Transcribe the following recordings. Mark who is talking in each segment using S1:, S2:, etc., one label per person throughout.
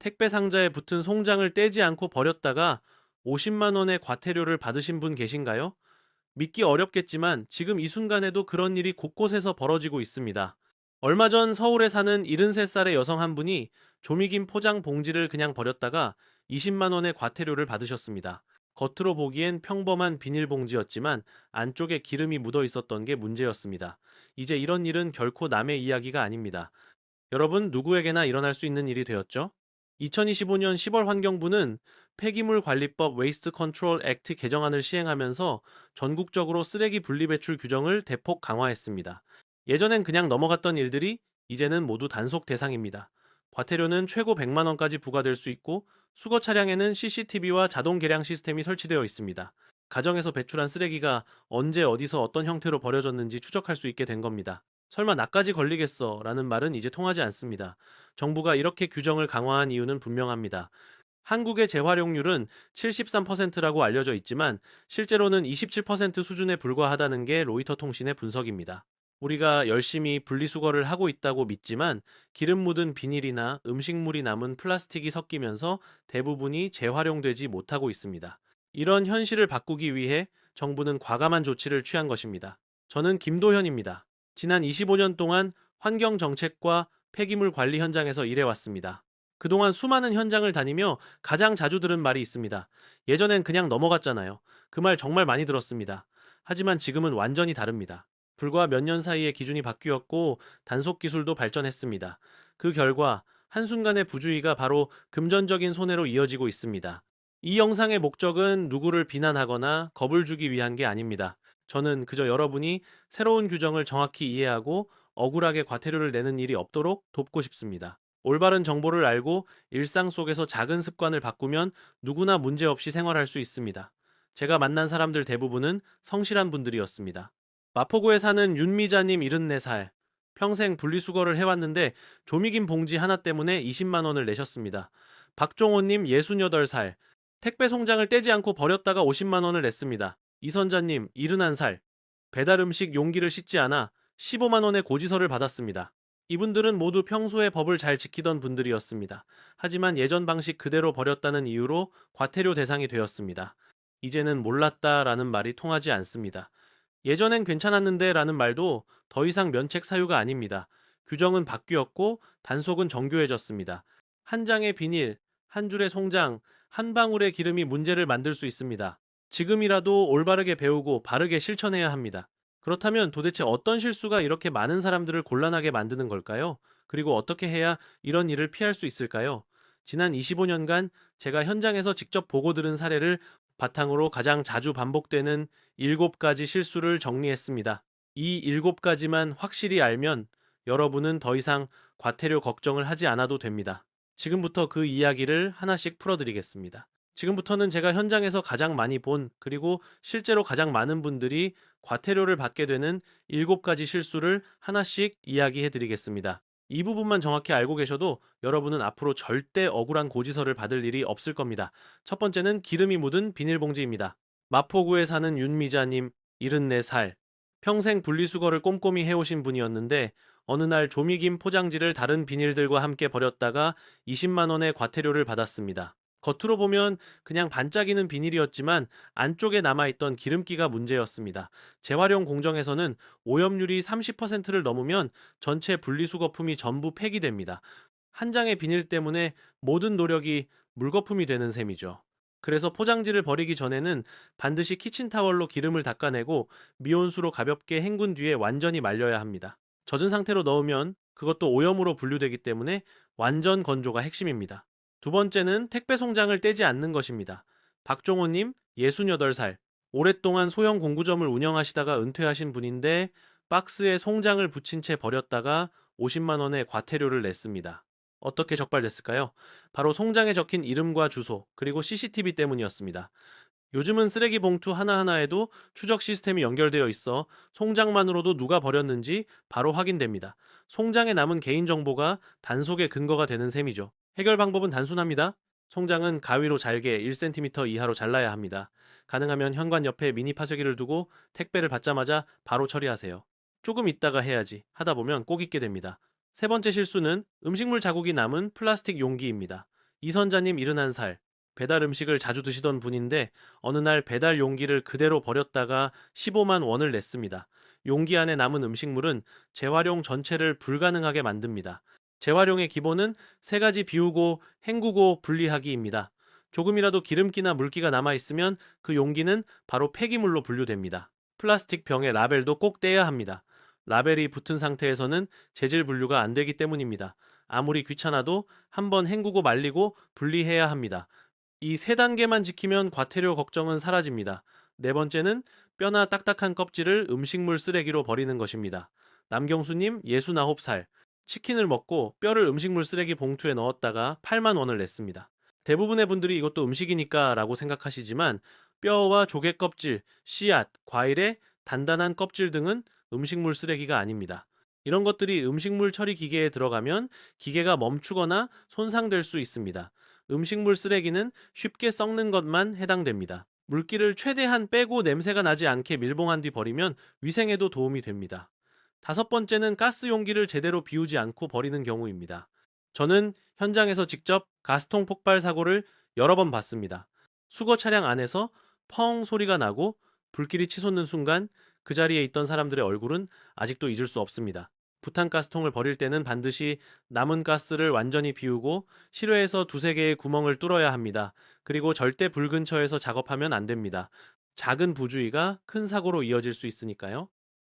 S1: 택배 상자에 붙은 송장을 떼지 않고 버렸다가 50만 원의 과태료를 받으신 분 계신가요? 믿기 어렵겠지만 지금 이 순간에도 그런 일이 곳곳에서 벌어지고 있습니다. 얼마 전 서울에 사는 73살의 여성 한 분이 조미김 포장 봉지를 그냥 버렸다가 20만 원의 과태료를 받으셨습니다. 겉으로 보기엔 평범한 비닐봉지였지만 안쪽에 기름이 묻어 있었던 게 문제였습니다. 이제 이런 일은 결코 남의 이야기가 아닙니다. 여러분 누구에게나 일어날 수 있는 일이 되었죠? 2025년 10월 환경부는 폐기물 관리법 웨이스트 컨트롤 액트 개정안을 시행하면서 전국적으로 쓰레기 분리배출 규정을 대폭 강화했습니다. 예전엔 그냥 넘어갔던 일들이 이제는 모두 단속 대상입니다. 과태료는 최고 100만 원까지 부과될 수 있고 수거 차량에는 CCTV와 자동 계량 시스템이 설치되어 있습니다. 가정에서 배출한 쓰레기가 언제 어디서 어떤 형태로 버려졌는지 추적할 수 있게 된 겁니다. 설마 나까지 걸리겠어 라는 말은 이제 통하지 않습니다. 정부가 이렇게 규정을 강화한 이유는 분명합니다. 한국의 재활용률은 73%라고 알려져 있지만 실제로는 27% 수준에 불과하다는 게 로이터 통신의 분석입니다. 우리가 열심히 분리수거를 하고 있다고 믿지만 기름 묻은 비닐이나 음식물이 남은 플라스틱이 섞이면서 대부분이 재활용되지 못하고 있습니다. 이런 현실을 바꾸기 위해 정부는 과감한 조치를 취한 것입니다. 저는 김도현입니다. 지난 25년 동안 환경 정책과 폐기물 관리 현장에서 일해왔습니다. 그동안 수많은 현장을 다니며 가장 자주 들은 말이 있습니다. 예전엔 그냥 넘어갔잖아요. 그 말 정말 많이 들었습니다. 하지만 지금은 완전히 다릅니다. 불과 몇 년 사이에 기준이 바뀌었고 단속 기술도 발전했습니다. 그 결과 한순간의 부주의가 바로 금전적인 손해로 이어지고 있습니다. 이 영상의 목적은 누구를 비난하거나 겁을 주기 위한 게 아닙니다. 저는 그저 여러분이 새로운 규정을 정확히 이해하고 억울하게 과태료를 내는 일이 없도록 돕고 싶습니다. 올바른 정보를 알고 일상 속에서 작은 습관을 바꾸면 누구나 문제없이 생활할 수 있습니다. 제가 만난 사람들 대부분은 성실한 분들이었습니다. 마포구에 사는 윤미자님 74살. 평생 분리수거를 해왔는데 조미김 봉지 하나 때문에 20만 원을 내셨습니다. 박종호님 68살. 택배 송장을 떼지 않고 버렸다가 50만 원을 냈습니다. 이선자님 71살. 배달 음식 용기를 씻지 않아 15만 원의 고지서를 받았습니다. 이분들은 모두 평소에 법을 잘 지키던 분들이었습니다. 하지만 예전 방식 그대로 버렸다는 이유로 과태료 대상이 되었습니다. 이제는 몰랐다 라는 말이 통하지 않습니다. 예전엔 괜찮았는데 라는 말도 더 이상 면책 사유가 아닙니다. 규정은 바뀌었고 단속은 정교해졌습니다. 한 장의 비닐, 한 줄의 송장, 한 방울의 기름이 문제를 만들 수 있습니다. 지금이라도 올바르게 배우고 바르게 실천해야 합니다. 그렇다면 도대체 어떤 실수가 이렇게 많은 사람들을 곤란하게 만드는 걸까요? 그리고 어떻게 해야 이런 일을 피할 수 있을까요? 지난 25년간 제가 현장에서 직접 보고 들은 사례를 바탕으로 가장 자주 반복되는 7가지 실수를 정리했습니다. 이 7가지만 확실히 알면 여러분은 더 이상 과태료 걱정을 하지 않아도 됩니다. 지금부터 그 이야기를 하나씩 풀어드리겠습니다. 지금부터는 제가 현장에서 가장 많이 본 그리고 실제로 가장 많은 분들이 과태료를 받게 되는 7가지 실수를 하나씩 이야기해 드리겠습니다. 이 부분만 정확히 알고 계셔도 여러분은 앞으로 절대 억울한 고지서를 받을 일이 없을 겁니다. 첫 번째는 기름이 묻은 비닐봉지입니다. 마포구에 사는 윤미자님, 74살. 평생 분리수거를 꼼꼼히 해오신 분이었는데 어느 날 조미김 포장지를 다른 비닐들과 함께 버렸다가 20만원의 과태료를 받았습니다. 겉으로 보면 그냥 반짝이는 비닐이었지만 안쪽에 남아있던 기름기가 문제였습니다. 재활용 공정에서는 오염률이 30%를 넘으면 전체 분리수거품이 전부 폐기됩니다. 한 장의 비닐 때문에 모든 노력이 물거품이 되는 셈이죠. 그래서 포장지를 버리기 전에는 반드시 키친타월로 기름을 닦아내고 미온수로 가볍게 헹군 뒤에 완전히 말려야 합니다. 젖은 상태로 넣으면 그것도 오염으로 분류되기 때문에 완전 건조가 핵심입니다. 두 번째는 택배 송장을 떼지 않는 것입니다. 박종호님, 68살. 오랫동안 소형 공구점을 운영하시다가 은퇴하신 분인데 박스에 송장을 붙인 채 버렸다가 50만원의 과태료를 냈습니다. 어떻게 적발됐을까요? 바로 송장에 적힌 이름과 주소, 그리고 CCTV 때문이었습니다. 요즘은 쓰레기 봉투 하나하나에도 추적 시스템이 연결되어 있어 송장만으로도 누가 버렸는지 바로 확인됩니다. 송장에 남은 개인정보가 단속의 근거가 되는 셈이죠. 해결 방법은 단순합니다. 송장은 가위로 잘게 1cm 이하로 잘라야 합니다. 가능하면 현관 옆에 미니 파쇄기를 두고 택배를 받자마자 바로 처리하세요. 조금 있다가 해야지 하다 보면 꼭 잊게 됩니다. 세 번째 실수는 음식물 자국이 남은 플라스틱 용기입니다. 이선자님 71살. 배달 음식을 자주 드시던 분인데 어느 날 배달 용기를 그대로 버렸다가 15만 원을 냈습니다. 용기 안에 남은 음식물은 재활용 전체를 불가능하게 만듭니다. 재활용의 기본은 세 가지 비우고 헹구고 분리하기입니다. 조금이라도 기름기나 물기가 남아있으면 그 용기는 바로 폐기물로 분류됩니다. 플라스틱 병의 라벨도 꼭 떼야 합니다. 라벨이 붙은 상태에서는 재질 분류가 안 되기 때문입니다. 아무리 귀찮아도 한번 헹구고 말리고 분리해야 합니다. 이 세 단계만 지키면 과태료 걱정은 사라집니다. 네 번째는 뼈나 딱딱한 껍질을 음식물 쓰레기로 버리는 것입니다. 남경수님 69살. 치킨을 먹고 뼈를 음식물 쓰레기 봉투에 넣었다가 8만 원을 냈습니다. 대부분의 분들이 이것도 음식이니까 라고 생각하시지만 뼈와 조개 껍질, 씨앗, 과일의 단단한 껍질 등은 음식물 쓰레기가 아닙니다. 이런 것들이 음식물 처리 기계에 들어가면 기계가 멈추거나 손상될 수 있습니다. 음식물 쓰레기는 쉽게 썩는 것만 해당됩니다. 물기를 최대한 빼고 냄새가 나지 않게 밀봉한 뒤 버리면 위생에도 도움이 됩니다. 다섯 번째는 가스 용기를 제대로 비우지 않고 버리는 경우입니다. 저는 현장에서 직접 가스통 폭발 사고를 여러 번 봤습니다. 수거 차량 안에서 펑 소리가 나고 불길이 치솟는 순간 그 자리에 있던 사람들의 얼굴은 아직도 잊을 수 없습니다. 부탄 가스통을 버릴 때는 반드시 남은 가스를 완전히 비우고 실외에서 두세 개의 구멍을 뚫어야 합니다. 그리고 절대 불 근처에서 작업하면 안 됩니다. 작은 부주의가 큰 사고로 이어질 수 있으니까요.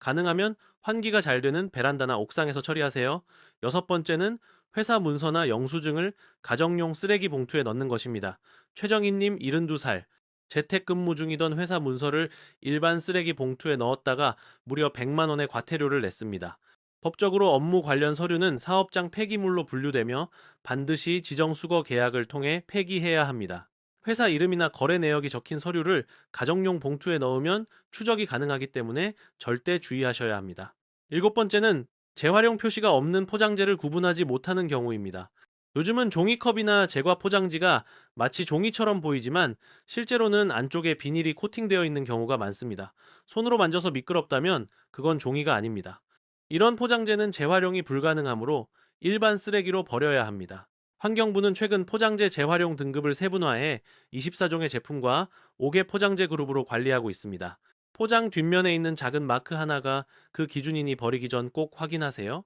S1: 가능하면 환기가 잘 되는 베란다나 옥상에서 처리하세요. 여섯 번째는 회사 문서나 영수증을 가정용 쓰레기 봉투에 넣는 것입니다. 최정희님 72살. 재택근무 중이던 회사 문서를 일반 쓰레기 봉투에 넣었다가 무려 100만 원의 과태료를 냈습니다. 법적으로 업무 관련 서류는 사업장 폐기물로 분류되며 반드시 지정수거 계약을 통해 폐기해야 합니다. 회사 이름이나 거래 내역이 적힌 서류를 가정용 봉투에 넣으면 추적이 가능하기 때문에 절대 주의하셔야 합니다. 일곱 번째는 재활용 표시가 없는 포장재를 구분하지 못하는 경우입니다. 요즘은 종이컵이나 제과 포장지가 마치 종이처럼 보이지만 실제로는 안쪽에 비닐이 코팅되어 있는 경우가 많습니다. 손으로 만져서 미끄럽다면 그건 종이가 아닙니다. 이런 포장재는 재활용이 불가능하므로 일반 쓰레기로 버려야 합니다. 환경부는 최근 포장재 재활용 등급을 세분화해 24종의 제품과 5개 포장재 그룹으로 관리하고 있습니다. 포장 뒷면에 있는 작은 마크 하나가 그 기준이니 버리기 전 꼭 확인하세요.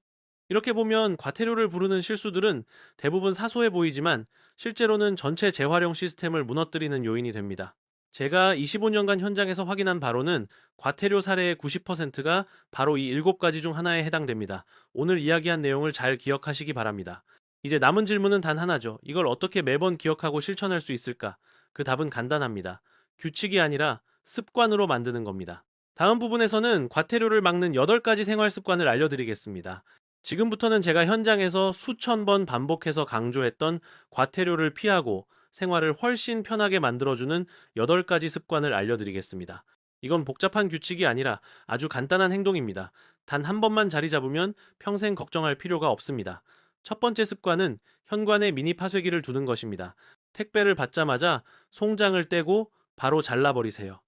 S1: 이렇게 보면 과태료를 부르는 실수들은 대부분 사소해 보이지만 실제로는 전체 재활용 시스템을 무너뜨리는 요인이 됩니다. 제가 25년간 현장에서 확인한 바로는 과태료 사례의 90%가 바로 이 7가지 중 하나에 해당됩니다. 오늘 이야기한 내용을 잘 기억하시기 바랍니다. 이제 남은 질문은 단 하나죠. 이걸 어떻게 매번 기억하고 실천할 수 있을까? 그 답은 간단합니다. 규칙이 아니라 습관으로 만드는 겁니다. 다음 부분에서는 과태료를 막는 8가지 생활 습관을 알려드리겠습니다. 지금부터는 제가 현장에서 수천 번 반복해서 강조했던 과태료를 피하고 생활을 훨씬 편하게 만들어주는 8가지 습관을 알려드리겠습니다. 이건 복잡한 규칙이 아니라 아주 간단한 행동입니다. 단 한 번만 자리 잡으면 평생 걱정할 필요가 없습니다. 첫 번째 습관은 현관에 미니 파쇄기를 두는 것입니다. 택배를 받자마자 송장을 떼고 바로 잘라버리세요.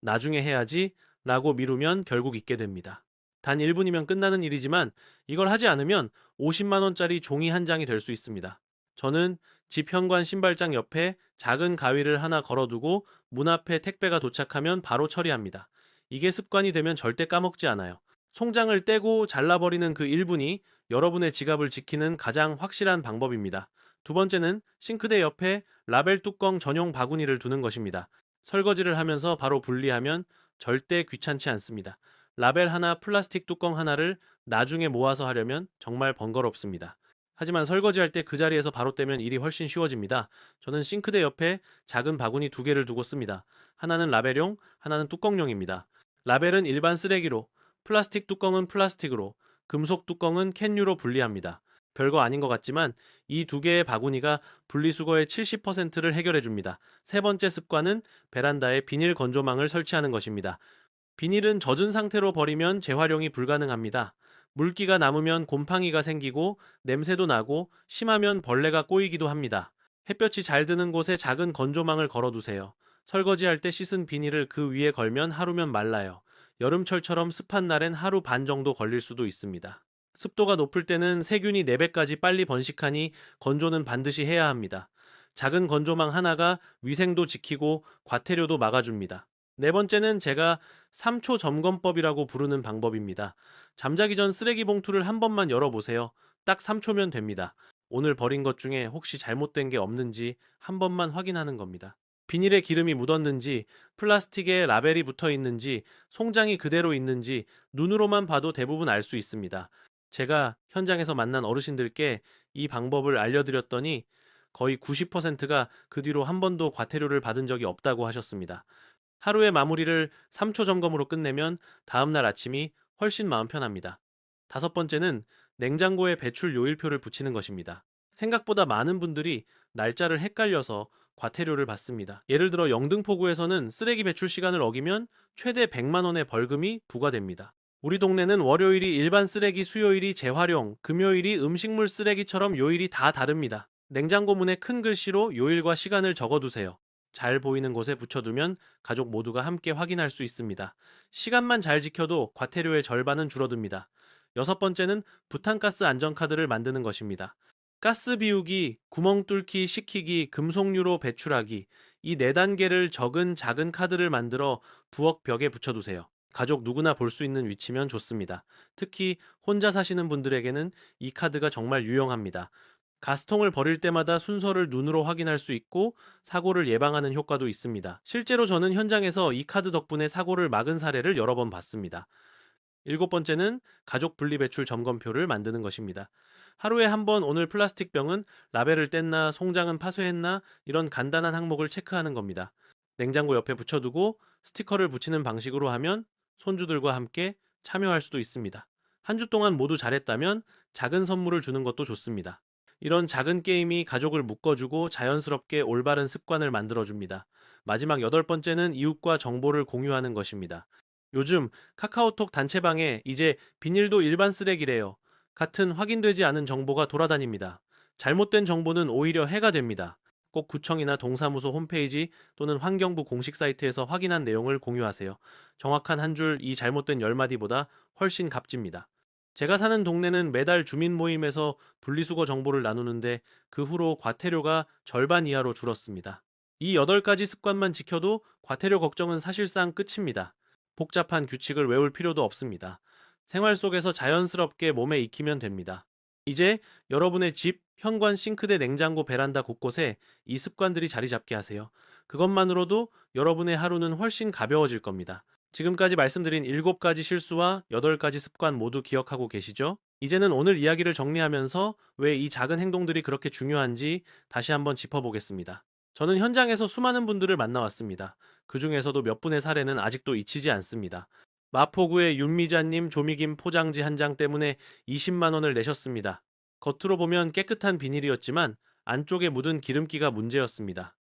S1: 나중에 해야지 라고 미루면 결국 잊게 됩니다. 단 1분이면 끝나는 일이지만 이걸 하지 않으면 50만원짜리 종이 한 장이 될 수 있습니다. 저는 집 현관 신발장 옆에 작은 가위를 하나 걸어두고 문 앞에 택배가 도착하면 바로 처리합니다. 이게 습관이 되면 절대 까먹지 않아요. 송장을 떼고 잘라버리는 그 1분이 여러분의 지갑을 지키는 가장 확실한 방법입니다. 두 번째는 싱크대 옆에 라벨 뚜껑 전용 바구니를 두는 것입니다. 설거지를 하면서 바로 분리하면 절대 귀찮지 않습니다. 라벨 하나, 플라스틱 뚜껑 하나를 나중에 모아서 하려면 정말 번거롭습니다. 하지만 설거지할 때 그 자리에서 바로 떼면 일이 훨씬 쉬워집니다. 저는 싱크대 옆에 작은 바구니 두 개를 두고 씁니다. 하나는 라벨용, 하나는 뚜껑용입니다. 라벨은 일반 쓰레기로, 플라스틱 뚜껑은 플라스틱으로, 금속 뚜껑은 캔유로 분리합니다. 별거 아닌 것 같지만 이 두 개의 바구니가 분리수거의 70%를 해결해 줍니다. 세 번째 습관은 베란다에 비닐 건조망을 설치하는 것입니다. 비닐은 젖은 상태로 버리면 재활용이 불가능합니다. 물기가 남으면 곰팡이가 생기고 냄새도 나고 심하면 벌레가 꼬이기도 합니다. 햇볕이 잘 드는 곳에 작은 건조망을 걸어두세요. 설거지할 때 씻은 비닐을 그 위에 걸면 하루면 말라요. 여름철처럼 습한 날엔 하루 반 정도 걸릴 수도 있습니다. 습도가 높을 때는 세균이 4배까지 빨리 번식하니 건조는 반드시 해야 합니다. 작은 건조망 하나가 위생도 지키고 과태료도 막아줍니다. 네 번째는 제가 3초 점검법이라고 부르는 방법입니다. 잠자기 전 쓰레기 봉투를 한 번만 열어보세요. 딱 3초면 됩니다. 오늘 버린 것 중에 혹시 잘못된 게 없는지 한 번만 확인하는 겁니다. 비닐에 기름이 묻었는지, 플라스틱에 라벨이 붙어 있는지, 송장이 그대로 있는지 눈으로만 봐도 대부분 알 수 있습니다. 제가 현장에서 만난 어르신들께 이 방법을 알려드렸더니 거의 90%가 그 뒤로 한 번도 과태료를 받은 적이 없다고 하셨습니다. 하루의 마무리를 3초 점검으로 끝내면 다음날 아침이 훨씬 마음 편합니다. 다섯 번째는 냉장고에 배출 요일표를 붙이는 것입니다. 생각보다 많은 분들이 날짜를 헷갈려서 과태료를 받습니다. 예를 들어 영등포구에서는 쓰레기 배출 시간을 어기면 최대 100만 원의 벌금이 부과됩니다. 우리 동네는 월요일이 일반 쓰레기 수요일이 재활용, 금요일이 음식물 쓰레기처럼 요일이 다 다릅니다. 냉장고 문에 큰 글씨로 요일과 시간을 적어두세요. 잘 보이는 곳에 붙여두면 가족 모두가 함께 확인할 수 있습니다. 시간만 잘 지켜도 과태료의 절반은 줄어듭니다. 여섯 번째는 부탄가스 안전카드를 만드는 것입니다. 가스 비우기, 구멍 뚫기, 식히기, 금속류로 배출하기 이 네 단계를 적은 작은 카드를 만들어 부엌 벽에 붙여두세요. 가족 누구나 볼 수 있는 위치면 좋습니다. 특히 혼자 사시는 분들에게는 이 카드가 정말 유용합니다. 가스통을 버릴 때마다 순서를 눈으로 확인할 수 있고 사고를 예방하는 효과도 있습니다. 실제로 저는 현장에서 이 카드 덕분에 사고를 막은 사례를 여러 번 봤습니다. 일곱 번째는 가족 분리배출 점검표를 만드는 것입니다. 하루에 한 번 오늘 플라스틱 병은 라벨을 뗐나, 송장은 파쇄했나 이런 간단한 항목을 체크하는 겁니다. 냉장고 옆에 붙여두고 스티커를 붙이는 방식으로 하면 손주들과 함께 참여할 수도 있습니다. 한 주 동안 모두 잘했다면 작은 선물을 주는 것도 좋습니다. 이런 작은 게임이 가족을 묶어주고 자연스럽게 올바른 습관을 만들어줍니다. 마지막 여덟 번째는 이웃과 정보를 공유하는 것입니다. 요즘 카카오톡 단체방에 이제 비닐도 일반 쓰레기래요. 같은 확인되지 않은 정보가 돌아다닙니다. 잘못된 정보는 오히려 해가 됩니다. 꼭 구청이나 동사무소 홈페이지 또는 환경부 공식 사이트에서 확인한 내용을 공유하세요. 정확한 한 줄 이 잘못된 열마디보다 훨씬 값집니다. 제가 사는 동네는 매달 주민 모임에서 분리수거 정보를 나누는데 그 후로 과태료가 절반 이하로 줄었습니다. 이 8가지 습관만 지켜도 과태료 걱정은 사실상 끝입니다. 복잡한 규칙을 외울 필요도 없습니다. 생활 속에서 자연스럽게 몸에 익히면 됩니다. 이제 여러분의 집, 현관, 싱크대, 냉장고, 베란다 곳곳에 이 습관들이 자리 잡게 하세요. 그것만으로도 여러분의 하루는 훨씬 가벼워질 겁니다. 지금까지 말씀드린 7가지 실수와 8가지 습관 모두 기억하고 계시죠? 이제는 오늘 이야기를 정리하면서 왜 이 작은 행동들이 그렇게 중요한지 다시 한번 짚어보겠습니다. 저는 현장에서 수많은 분들을 만나왔습니다. 그 중에서도 몇 분의 사례는 아직도 잊히지 않습니다. 마포구의 윤미자님 조미김 포장지 한 장 때문에 20만 원을 내셨습니다. 겉으로 보면 깨끗한 비닐이었지만 안쪽에 묻은 기름기가 문제였습니다.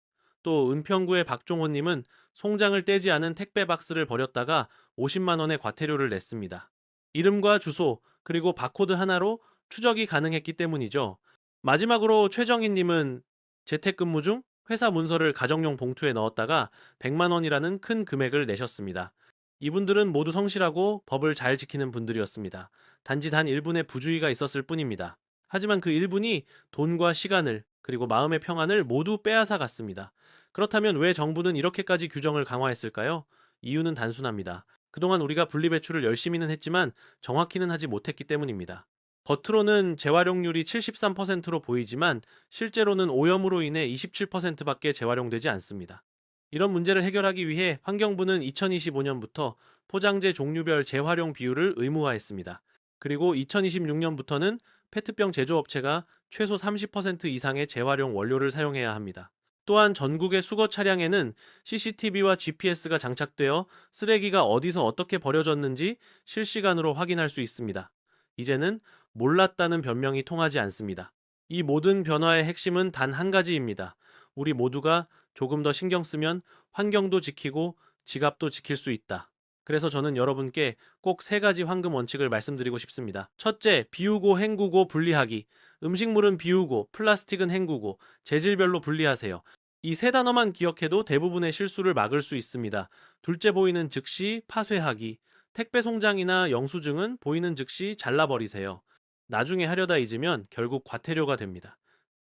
S1: 또 은평구의 박종호님은 송장을 떼지 않은 택배 박스를 버렸다가 50만 원의 과태료를 냈습니다. 이름과 주소 그리고 바코드 하나로 추적이 가능했기 때문이죠. 마지막으로 최정희님은 재택근무 중 회사 문서를 가정용 봉투에 넣었다가 100만 원이라는 큰 금액을 내셨습니다. 이분들은 모두 성실하고 법을 잘 지키는 분들이었습니다. 단지 단 1분의 부주의가 있었을 뿐입니다. 하지만 그 1분이 돈과 시간을 그리고 마음의 평안을 모두 빼앗아 갔습니다. 그렇다면 왜 정부는 이렇게까지 규정을 강화했을까요? 이유는 단순합니다. 그동안 우리가 분리배출을 열심히는 했지만 정확히는 하지 못했기 때문입니다. 겉으로는 재활용률이 73%로 보이지만 실제로는 오염으로 인해 27%밖에 재활용되지 않습니다. 이런 문제를 해결하기 위해 환경부는 2025년부터 포장재 종류별 재활용 비율을 의무화했습니다. 그리고 2026년부터는 페트병 제조업체가 최소 30% 이상의 재활용 원료를 사용해야 합니다. 또한 전국의 수거 차량에는 CCTV와 GPS가 장착되어 쓰레기가 어디서 어떻게 버려졌는지 실시간으로 확인할 수 있습니다. 이제는 몰랐다는 변명이 통하지 않습니다. 이 모든 변화의 핵심은 단 한 가지입니다. 우리 모두가 조금 더 신경 쓰면 환경도 지키고 지갑도 지킬 수 있다. 그래서 저는 여러분께 꼭 세 가지 황금 원칙을 말씀드리고 싶습니다. 첫째, 비우고 헹구고 분리하기. 음식물은 비우고 플라스틱은 헹구고 재질별로 분리하세요. 이 세 단어만 기억해도 대부분의 실수를 막을 수 있습니다. 둘째 보이는 즉시 파쇄하기. 택배 송장이나 영수증은 보이는 즉시 잘라버리세요. 나중에 하려다 잊으면 결국 과태료가 됩니다.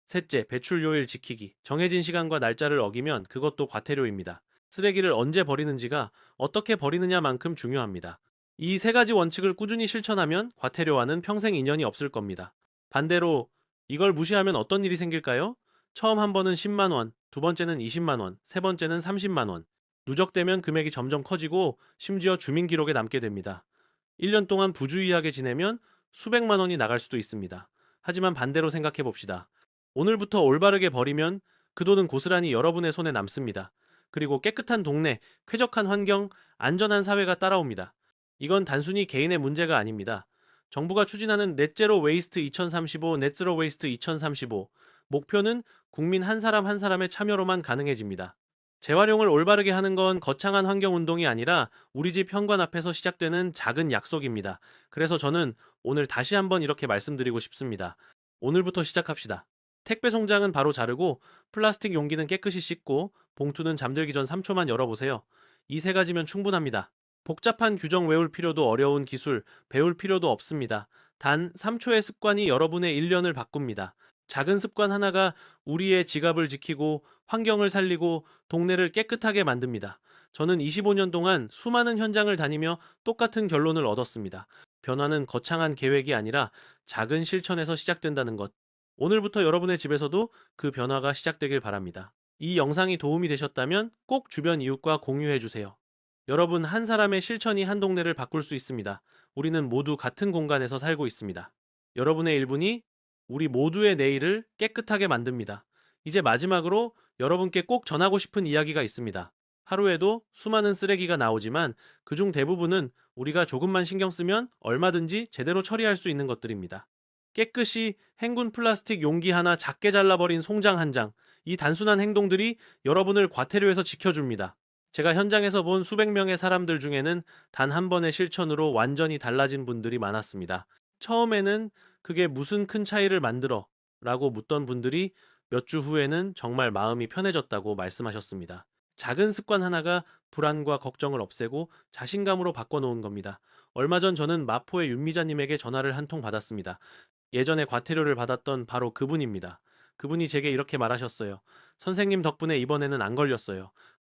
S1: 셋째, 배출료일 지키기. 정해진 시간과 날짜를 어기면 그것도 과태료입니다. 쓰레기를 언제 버리는지가 어떻게 버리느냐만큼 중요합니다. 이 세 가지 원칙을 꾸준히 실천하면 과태료와는 평생 인연이 없을 겁니다. 반대로 이걸 무시하면 어떤 일이 생길까요? 처음 한 번은 10만 원, 두 번째는 20만 원, 세 번째는 30만 원. 누적되면 금액이 점점 커지고 심지어 주민 기록에 남게 됩니다. 1년 동안 부주의하게 지내면 수백만 원이 나갈 수도 있습니다. 하지만 반대로 생각해 봅시다. 오늘부터 올바르게 버리면 그 돈은 고스란히 여러분의 손에 남습니다. 그리고 깨끗한 동네, 쾌적한 환경, 안전한 사회가 따라옵니다. 이건 단순히 개인의 문제가 아닙니다. 정부가 추진하는 넷제로 웨이스트 2035, 넷제로 웨이스트 2035 목표는 국민 한 사람 한 사람의 참여로만 가능해집니다. 재활용을 올바르게 하는 건 거창한 환경 운동이 아니라 우리 집 현관 앞에서 시작되는 작은 약속입니다. 그래서 저는 오늘 다시 한번 이렇게 말씀드리고 싶습니다. 오늘부터 시작합시다. 택배 송장은 바로 자르고 플라스틱 용기는 깨끗이 씻고 봉투는 잠들기 전 3초만 열어보세요. 이 세 가지면 충분합니다. 복잡한 규정 외울 필요도 어려운 기술 배울 필요도 없습니다. 단 3초의 습관이 여러분의 1년을 바꿉니다. 작은 습관 하나가 우리의 지갑을 지키고 환경을 살리고 동네를 깨끗하게 만듭니다. 저는 25년 동안 수많은 현장을 다니며 똑같은 결론을 얻었습니다. 변화는 거창한 계획이 아니라 작은 실천에서 시작된다는 것. 오늘부터 여러분의 집에서도 그 변화가 시작되길 바랍니다. 이 영상이 도움이 되셨다면 꼭 주변 이웃과 공유해 주세요. 여러분 한 사람의 실천이 한 동네를 바꿀 수 있습니다. 우리는 모두 같은 공간에서 살고 있습니다. 여러분의 1분이 우리 모두의 내일을 깨끗하게 만듭니다. 이제 마지막으로 여러분께 꼭 전하고 싶은 이야기가 있습니다. 하루에도 수많은 쓰레기가 나오지만 그중 대부분은 우리가 조금만 신경 쓰면 얼마든지 제대로 처리할 수 있는 것들입니다. 깨끗이 행군 플라스틱 용기 하나 작게 잘라버린 송장 한 장, 이 단순한 행동들이 여러분을 과태료에서 지켜줍니다. 제가 현장에서 본 수백 명의 사람들 중에는 단 한 번의 실천으로 완전히 달라진 분들이 많았습니다. 처음에는 그게 무슨 큰 차이를 만들어? 라고 묻던 분들이 몇 주 후에는 정말 마음이 편해졌다고 말씀하셨습니다. 작은 습관 하나가 불안과 걱정을 없애고 자신감으로 바꿔놓은 겁니다. 얼마 전 저는 마포의 윤미자님에게 전화를 한 통 받았습니다. 예전에 과태료를 받았던 바로 그분입니다. 그분이 제게 이렇게 말하셨어요. 선생님 덕분에 이번에는 안 걸렸어요.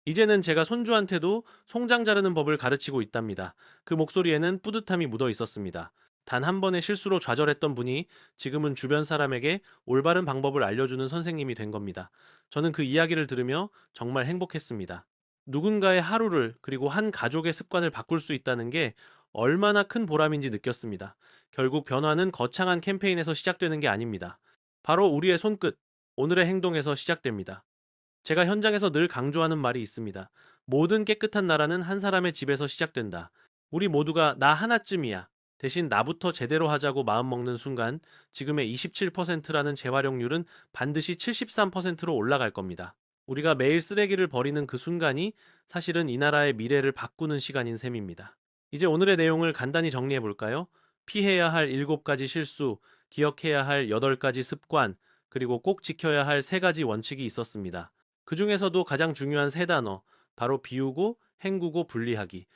S1: 이제는 제가 손주한테도 송장 자르는 법을 가르치고 있답니다. 그 목소리에는 뿌듯함이 묻어 있었습니다. 단 한 번의 실수로 좌절했던 분이 지금은 주변 사람에게 올바른 방법을 알려주는 선생님이 된 겁니다. 저는 그 이야기를 들으며 정말 행복했습니다. 누군가의 하루를 그리고 한 가족의 습관을 바꿀 수 있다는 게 얼마나 큰 보람인지 느꼈습니다. 결국 변화는 거창한 캠페인에서 시작되는 게 아닙니다. 바로 우리의 손끝, 오늘의 행동에서 시작됩니다. 제가 현장에서 늘 강조하는 말이 있습니다. 모든 깨끗한 나라는 한 사람의 집에서 시작된다. 우리 모두가 나 하나쯤이야. 대신 나부터 제대로 하자고 마음먹는 순간 지금의 27%라는 재활용률은 반드시 73%로 올라갈 겁니다. 우리가 매일 쓰레기를 버리는 그 순간이 사실은 이 나라의 미래를 바꾸는 시간인 셈입니다. 이제 오늘의 내용을 간단히 정리해 볼까요? 피해야 할 7가지 실수, 기억해야 할 8가지 습관, 그리고 꼭 지켜야 할 3가지 원칙이 있었습니다. 그 중에서도 가장 중요한 세 단어, 바로 비우고, 헹구고, 분리하기.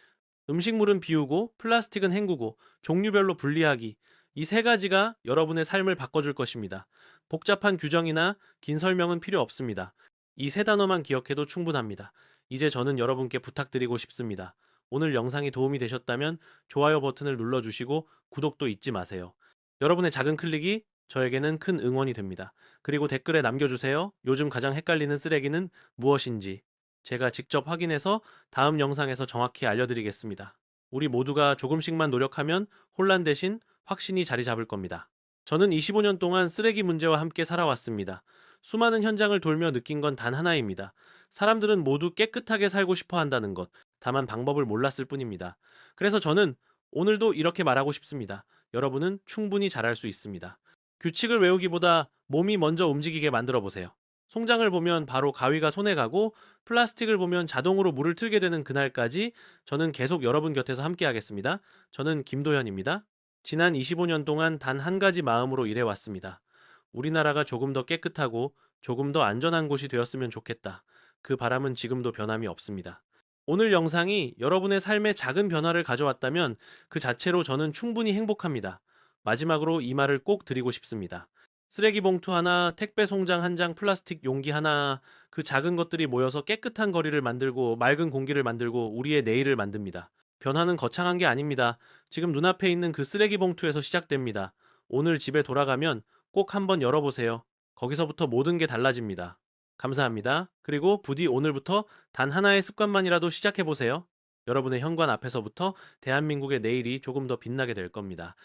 S1: 음식물은 비우고, 플라스틱은 헹구고, 종류별로 분리하기. 이 세 가지가 여러분의 삶을 바꿔줄 것입니다. 복잡한 규정이나 긴 설명은 필요 없습니다. 이 세 단어만 기억해도 충분합니다. 이제 저는 여러분께 부탁드리고 싶습니다. 오늘 영상이 도움이 되셨다면 좋아요 버튼을 눌러주시고 구독도 잊지 마세요. 여러분의 작은 클릭이 저에게는 큰 응원이 됩니다. 그리고 댓글에 남겨주세요. 요즘 가장 헷갈리는 쓰레기는 무엇인지 제가 직접 확인해서 다음 영상에서 정확히 알려드리겠습니다. 우리 모두가 조금씩만 노력하면 혼란 대신 확신이 자리 잡을 겁니다. 저는 25년 동안 쓰레기 문제와 함께 살아왔습니다. 수많은 현장을 돌며 느낀 건 단 하나입니다. 사람들은 모두 깨끗하게 살고 싶어 한다는 것. 다만 방법을 몰랐을 뿐입니다. 그래서 저는 오늘도 이렇게 말하고 싶습니다. 여러분은 충분히 잘할 수 있습니다. 규칙을 외우기보다 몸이 먼저 움직이게 만들어 보세요. 송장을 보면 바로 가위가 손에 가고 플라스틱을 보면 자동으로 물을 틀게 되는 그날까지 저는 계속 여러분 곁에서 함께 하겠습니다. 저는 김도현입니다. 지난 25년 동안 단 한 가지 마음으로 일해왔습니다. 우리나라가 조금 더 깨끗하고 조금 더 안전한 곳이 되었으면 좋겠다. 그 바람은 지금도 변함이 없습니다. 오늘 영상이 여러분의 삶에 작은 변화를 가져왔다면 그 자체로 저는 충분히 행복합니다. 마지막으로 이 말을 꼭 드리고 싶습니다. 쓰레기 봉투 하나, 택배 송장 한 장, 플라스틱 용기 하나, 그 작은 것들이 모여서 깨끗한 거리를 만들고 맑은 공기를 만들고 우리의 내일을 만듭니다. 변화는 거창한 게 아닙니다. 지금 눈앞에 있는 그 쓰레기 봉투에서 시작됩니다. 오늘 집에 돌아가면 꼭 한번 열어보세요. 거기서부터 모든 게 달라집니다. 감사합니다. 그리고 부디 오늘부터 단 하나의 습관만이라도 시작해보세요. 여러분의 현관 앞에서부터 대한민국의 내일이 조금 더 빛나게 될 겁니다.